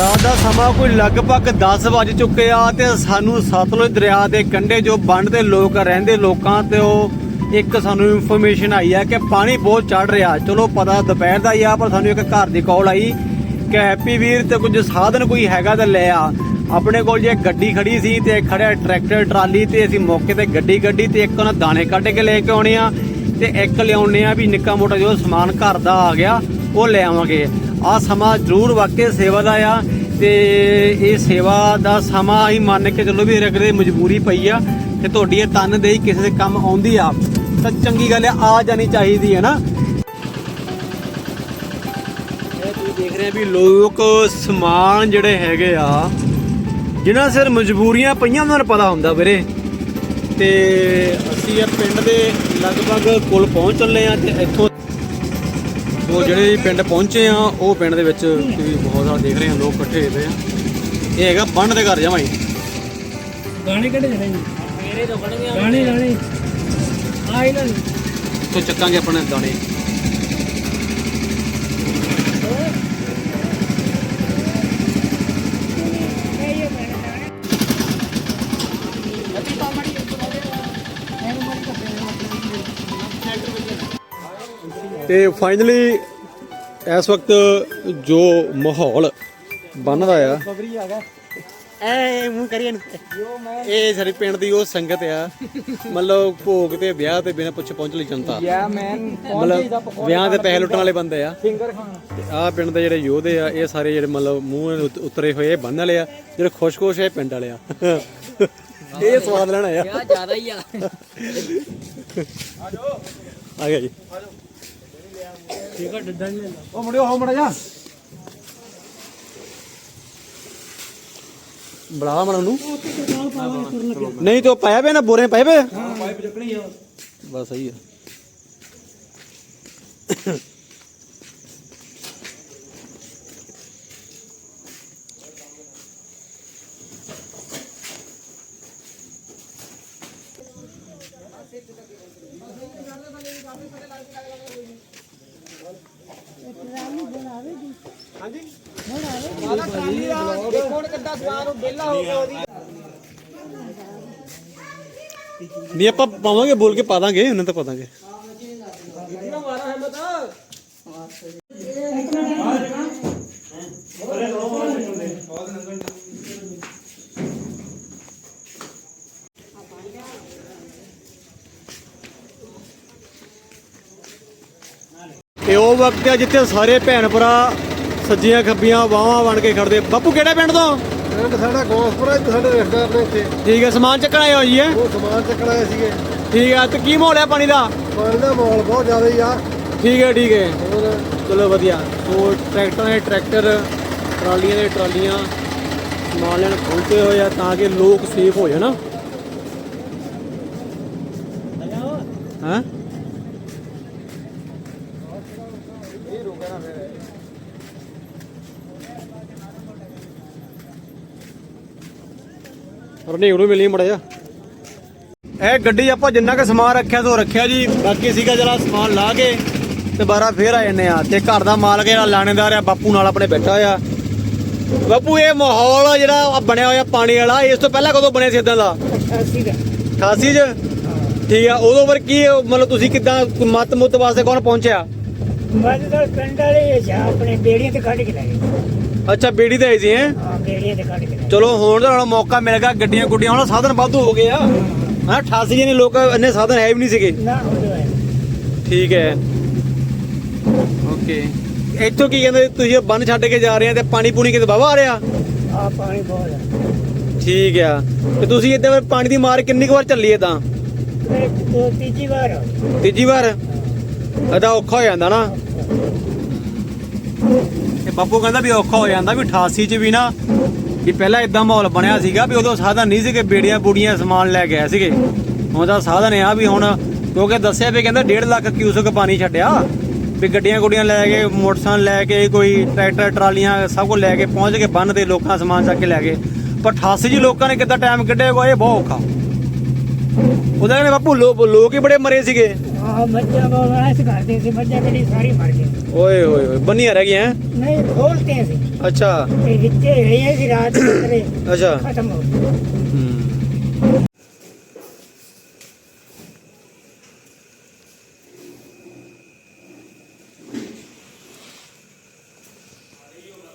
ਰਾਤ ਦਾ ਸਮਾਂ ਕੋਈ ਲਗਭਗ 10 ਵੱਜ ਚੁੱਕੇ ਆ ਤੇ ਸਾਨੂੰ ਸਤਲੁਜ ਦਰਿਆ ਦੇ ਕੰਢੇ ਜੋ ਬੰਨ ਦੇ ਲੋਕ ਰਹਿੰਦੇ ਲੋਕਾਂ ਤੇ ਉਹ ਇੱਕ ਸਾਨੂੰ ਇਨਫੋਰਮੇਸ਼ਨ ਆਈ ਆ ਕਿ ਪਾਣੀ ਬਹੁਤ ਚੜ ਰਿਹਾ। ਚਲੋ ਪਤਾ ਦੁਪਹਿਰ ਦਾ ਹੀ ਆ, ਪਰ ਸਾਨੂੰ ਇੱਕ ਘਰ ਦੀ ਕਾਲ ਆਈ ਕਿ ਹੈਪੀ ਵੀਰ ਤੇ ਕੁਝ ਸਾਧਨ ਕੋਈ ਹੈਗਾ ਤਾਂ ਲੈ ਆ। ਆਪਣੇ ਕੋਲ ਜੇ ਗੱਡੀ ਖੜੀ ਸੀ ਤੇ ਖੜਿਆ ਟਰੈਕਟਰ, ਟਰਾਲੀ ਤੇ ਅਸੀਂ ਮੌਕੇ ਤੇ ਗੱਡੀ ਗੱਡੀ ਤੇ ਇੱਕ ਉਹਨਾਂ ਦਾਣੇ ਕੱਢ ਕੇ ਲੈ ਕੇ ਆਉਣੇ ਆ ਤੇ ਇੱਕ ਲਿਆਉਣੇ ਆ ਵੀ ਨਿੱਕਾ ਮੋਟਾ ਜੋ ਸਮਾਨ ਘਰ ਦਾ ਆ ਗਿਆ, ਉਹ ਲੈ ਆਵਾਂਗੇ। ਆ ਸਮਾਂ ਜ਼ਰੂਰ ਵਾਕਿਆ ਸੇਵਾ ਦਾ ਆ ਤੇ ਇਹ ਸੇਵਾ ਦਾ ਸਮਾਂ ਹੀ ਮੰਨ ਕੇ ਚੱਲੋ ਵੀ ਰਗਦੇ ਮਜਬੂਰੀ ਪਈ ਆ ਤੇ ਤੁਹਾਡੀ ਇਹ ਤਨ ਦੇਈ ਕਿਸੇ ਦੇ ਕੰਮ ਆਉਂਦੀ ਆ। ਤਾਂ ਚੰਗੀ ਗੱਲ ਆ ਆ ਜਾਣੀ ਚਾਹੀਦੀ ਹੈ ਨਾ। ਇਹ ਤੁਸੀਂ ਦੇਖ ਰਹੇ ਆ ਵੀ ਲੋਕ ਸਮਾਨ ਜਿਹੜੇ ਹੈਗੇ ਆ, ਜਿਨ੍ਹਾਂ ਸਿਰ ਮਜਬੂਰੀਆਂ ਪਈਆਂ ਉਹਨਾਂ ਨੂੰ ਪਤਾ ਹੁੰਦਾ ਵੀਰੇ। ਤੇ ਅਸੀਂ ਇਹ ਪਿੰਡ ਦੇ ਲਗਭਗ ਕੋਲ ਪਹੁੰਚ ਚੱਲੇ ਆ ਤੇ ਇੱਥੋਂ ਉਹ ਜਿਹੜੇ ਪਿੰਡ ਪਹੁੰਚੇ ਆ ਉਹ ਪਿੰਡ ਦੇ ਵਿੱਚ ਤੁਸੀਂ ਬਹੁਤ ਸਾਰਾ ਦੇਖ ਰਹੇ ਆ ਲੋਕ ਇਕੱਠੇ ਹੋਏ ਆ। ਇਹ ਹੈਗਾ ਬੰਨ ਦੇ ਘਰ ਜਮਾਈ ਗਾਣੇ ਕਿਹੜੇ ਜਣੇ ਮੇਰੇ ਤੋਂ ਬਣ ਗਿਆ ਗਾਣੇ ਗਾਣੇ। ਆ ਇਹਨਾਂ ਨੇ ਤੋਂ ਚੱਕਾਂਗੇ ਆਪਣੇ ਦਾਣੇ ਤੇ ਫਾਈਨਲੀ ਇਸ ਵਕਤ ਜੋ ਮਾਹੌਲ ਬਣਦਾ ਆ ਖਬਰੀ ਆ। ਗਿਆ ਐ ਮੂੰਹ ਕਰੀਏ ਨੂੰ ਇਹ ਸਾਡੇ ਪਿੰਡ ਦੀ ਉਹ ਸੰਗਤ ਆ। ਮਤਲਬ ਭੋਗ ਤੇ ਵਿਆਹ ਤੇ ਬਿਨਾਂ ਪੁੱਛੇ ਪਹੁੰਚ ਲਈ ਜਨਤਾ। ਯਾ ਮੈਨ ਮਤਲਬ ਵਿਆਹ ਦੇ ਪੈਸੇ ਲੁੱਟਣ ਵਾਲੇ ਬੰਦੇ ਆ। ਫਿੰਗਰ ਖਾਣਾ। ਤੇ ਆਹ ਪਿੰਡ ਦੇ ਜਿਹੜੇ ਯੋਧੇ ਆ ਇਹ ਸਾਰੇ ਜਿਹੜੇ ਮਤਲਬ ਮੂੰਹ ਉਤ- ਉਤਰੇ ਹੋਏ ਇਹ ਬੰਨ ਵਾਲੇ ਆ। ਜਿਹੜੇ ਖੁਸ਼-ਖੁਸ਼ ਇਹ ਪਿੰਡ ਵਾਲੇ ਆ। ਇਹ ਸਵਾਦ ਲੈਣਾ ਆ। ਆ ਜ਼ਿਆਦਾ ਹੀ ਆ। ਆ ਗਿਆ ਜੀ। ਠੀਕ ਆ, ਡੱਡਾ ਨਹੀਂ ਲੈਂਦਾ। ਉਹ ਮੁੜਿਓ ਹੋ ਮੜਾ ਜਾ। ਬੜਾ ਮਣ ਨੂੰ। ਨਹੀਂ, ਤੇ ਉਹ ਪਾਇਆ ਪਿਆ ਨਾ, ਬੋਰੇ ਪਾਏ ਪਏ ਹਾਂ ਪਾਈਪ ਚੱਕਣੀ ਆ ਬਸ, ਸਹੀ ਆ। ਦੇਖੋ ਕਿੱਦਾਂ ਸਵਾਰ ਉਹ ਬੇਲਾ ਹੋ ਗਿਆ ਉਹਦੀ ਨਹੀਂ, ਆਪਾਂ ਪਾਵਾਂਗੇ, ਬੋਲ ਕੇ ਪਾ ਦਾਂਗੇ, ਉਹਨਾਂ ਤਾਂ ਪਾ ਦਾਂਗੇ। ਮਾਰਾ ਹੈ ਮਤਾ ਤੇ ਉਹ ਵਕਤ ਆ ਜਿੱਥੇ ਸਾਰੇ ਭੈਣ ਭਰਾ ਸੱਜੀਆਂ ਖੱਬੀਆਂ ਬਾਹਾਂ ਬਣ ਕੇ ਖੜਦੇ। ਬਾਪੂ ਕਿਹੜੇ ਪਿੰਡ ਤੋਂ? ਪਿੰਡ ਸਾਡਾ ਗੋਸਪੁਰਾ ਇੱਥੇ ਸਾਡੇ ਰਿਸ਼ਤੇਦਾਰ ਨੇ ਇੱਥੇ। ਠੀਕ ਹੈ ਸਮਾਨ ਚੱਕਣ ਆਏ ਹੋ ਜੀ ਇਹ? ਉਹ ਸਮਾਨ ਚੱਕਣ ਆਏ ਸੀਗੇ। ਠੀਕ ਹੈ ਤੇ ਕੀ ਮਾਹੌਲ ਹੈ ਪਾਣੀ ਦਾ? ਪਾਣੀ ਦਾ ਮਾਹੌਲ ਬਹੁਤ ਜ਼ਿਆਦਾ ਹੀ ਆ। ਠੀਕ ਹੈ ਠੀਕ ਹੈ। ਹੋਰ? ਚਲੋ ਵਧੀਆ। ਸੋ ਟਰੈਕਟਰਾਂ ਦੇ ਟਰੈਕਟਰ ਟਰਾਲੀਆਂ ਦੇ ਟਰਾਲੀਆਂ ਸਮਾਨ ਲੈਣ ਪਹੁੰਚੇ ਹੋਏ ਆ ਤਾਂ ਕਿ ਲੋਕ ਸੇਫ ਹੋ ਜਾਣ। ਹਾਂ? ਰਣੇ ਨੂੰ ਮਿਲੀ ਮੜਾ ਜਾ ਇਹ ਗੱਡੀ ਆਪਾਂ ਜਿੰਨਾ ਕੁ ਸਮਾਨ ਰੱਖਿਆ ਸੋ ਰੱਖਿਆ ਜੀ। ਬਾਕੀ ਸੀਗਾ ਜਰਾ ਸਮਾਨ ਲਾ ਕੇ ਤੇ ਬਾਰਾ ਫੇਰ ਆ ਜੰਨੇ ਆ। ਤੇ ਘਰ ਦਾ ਮਾਲਕ ਜਿਹੜਾ ਲਾਣੇਦਾਰ ਆ ਬਾਪੂ ਨਾਲ ਆਪਣੇ ਬੈਠਾ ਆ। ਬਾਪੂ ਇਹ ਮਾਹੌਲ ਆ ਜਿਹੜਾ ਬਣਿਆ ਹੋਇਆ ਪਾਣੀ ਵਾਲਾ ਇਸ ਤੋਂ ਪਹਿਲਾਂ ਕਦੋਂ ਬਣਿਆ ਸੀ ਇਦਾਂ ਦਾ? 88 ਦਾ 88 ਚ ਠੀਕ ਆ ਉਦੋਂ ਪਰ ਕੀ ਇਹ ਮਤਲਬ ਤੁਸੀਂ ਕਿਦਾਂ ਮਤ ਮੁੱਤ ਵਾਸਤੇ ਕੌਣ ਪਹੁੰਚਿਆ? ਦਾ ਪਿੰਡ ਵਾਲੇ ਜਾ ਆਪਣੇ ਬੇੜੀਆਂ ਤੇ ਕੱਢ ਕੇ ਲੈ ਗਏ। ਅੱਛਾ ਬੇੜੀ ਤੇ ਆਈ ਸੀ ਹੈਂ? ਹਾਂ ਬੇੜੀਆਂ ਤੇ ਕੱਢ ਕੇ ਲੈ ਚਲੋ ਹੁਣ ਤਾਂ ਹੁਣ ਮੌਕਾ ਮਿਲ ਗਿਆ ਗੱਡੀਆਂ ਗੁੱਡੀਆਂ ਹੁਣ ਸਾਧਨ ਵਾਧੂ ਹੋ ਗਏ ਆ। ਹਾਂ। 88 ਜਿਹਨੇ ਲੋਕ ਇੰਨੇ ਸਾਧਨ ਹੈ ਵੀ ਨਹੀਂ ਸੀਗੇ। ਗਏ। ਨਾ ਹੋ ਜਾਏ ਠੀਕ ਹੈ। ਓਕੇ ਇੱਥੋਂ ਕੀ ਕਹਿੰਦੇ ਤੁਸੀਂ ਇਹ ਬੰਨ ਛੱਡ ਕੇ ਜਾ ਰਹੇ ਆ ਤੇ ਪਾਣੀ ਪੂਣੀ ਕਿਤੇ ਵਾਹਵਾ ਆ ਰਿਹਾ? ਆ ਪਾਣੀ ਬਹੁਤ ਆ। ਠੀਕ ਆ। ਤੇ ਤੁਸੀਂ ਇੱਦਾਂ ਪਾਣੀ ਦੀ ਮਾਰ ਕਿੰਨੀ ਕੁ ਵਾਰ ਚੱਲੀ ਤਾਂ ਇਹ ਦੋ ਤੀਜੀ ਵਾਰ। ਤੀਜੀ ਵਾਰ? ਇਹਦਾ ਔਖਾ ਹੋ ਜਾਂਦਾ ਨਾ। ਤੇ ਬਾਪੂ ਕਹਿੰਦਾ ਵੀ ਔਖਾ ਹੋ ਜਾਂਦਾ ਵੀ 88 ਚ ਵੀ ਨਾ ਵੀ ਪਹਿਲਾਂ ਇਦਾਂ ਮਾਹੌਲ ਬਣਿਆ ਸੀਗਾ ਵੀ ਉਦੋਂ ਸਾਧਨ ਨਹੀਂ ਸੀਗੇ, ਬੇੜੀਆਂ ਬੂੜੀਆਂ ਸਮਾਨ ਲੈ ਗਏ ਸੀਗੇ। ਹੁਣ ਤਾਂ ਸਾਧਨ ਆ ਵੀ ਹੁਣ ਕਿਉਂਕਿ ਦੱਸਿਆ ਵੀ ਕਹਿੰਦਾ 1.5 ਲੱਖ ਕਿਊਸਕ ਪਾਣੀ ਛੱਡਿਆ। ਵੀ ਗੱਡੀਆਂ ਗੁੱਡੀਆਂ ਲੈ ਕੇ, ਮੋਟਰਸਾਈਕਲ ਲੈ ਕੇ, ਕੋਈ ਟਰੈਕਟਰ, ਟਰਾਲੀਆਂ ਸਭ ਕੁਝ ਲੈ ਕੇ ਪਹੁੰਚ ਕੇ ਬੰਨ ਤੇ ਲੋਕਾਂ ਸਮਾਨ ਚੱਕ ਕੇ ਲੈ ਗਏ। ਪਰ 88 ਜੀ ਲੋਕਾਂ ਨੇ ਕਿੱਦਾਂ ਟਾਈਮ ਕੱਢਿਆ ਇਹ ਬਹੁਤ ਔਖਾ। ਉਹਦਾ ਕਹਿੰਦੇ ਬਾਪੂ ਲੋਕ ਹੀ ਬੜੇ ਮਰੇ ਸੀਗੇ। ਹਾਂ ਮੱਝਾਂ ਬਹੁਤ ਐਸ ਕਰਦੇ ਸੀ ਮੱਝਾਂ ਕਿਹੜੀ ਸਾਰੀ ਮਰ ਗਈ ਓਏ ਹੋਏ ਹੋਏ ਬੰਨੀਆਂ ਰਹਿ ਗਈਆਂ ਹੈਂ? ਨਹੀਂ ਖੋਲਤੇ ਸੀ ਅੱਛਾ ਤੇ ਵਿੱਚੇ ਇਹ ਸੀ ਰਾਤ ਨੂੰ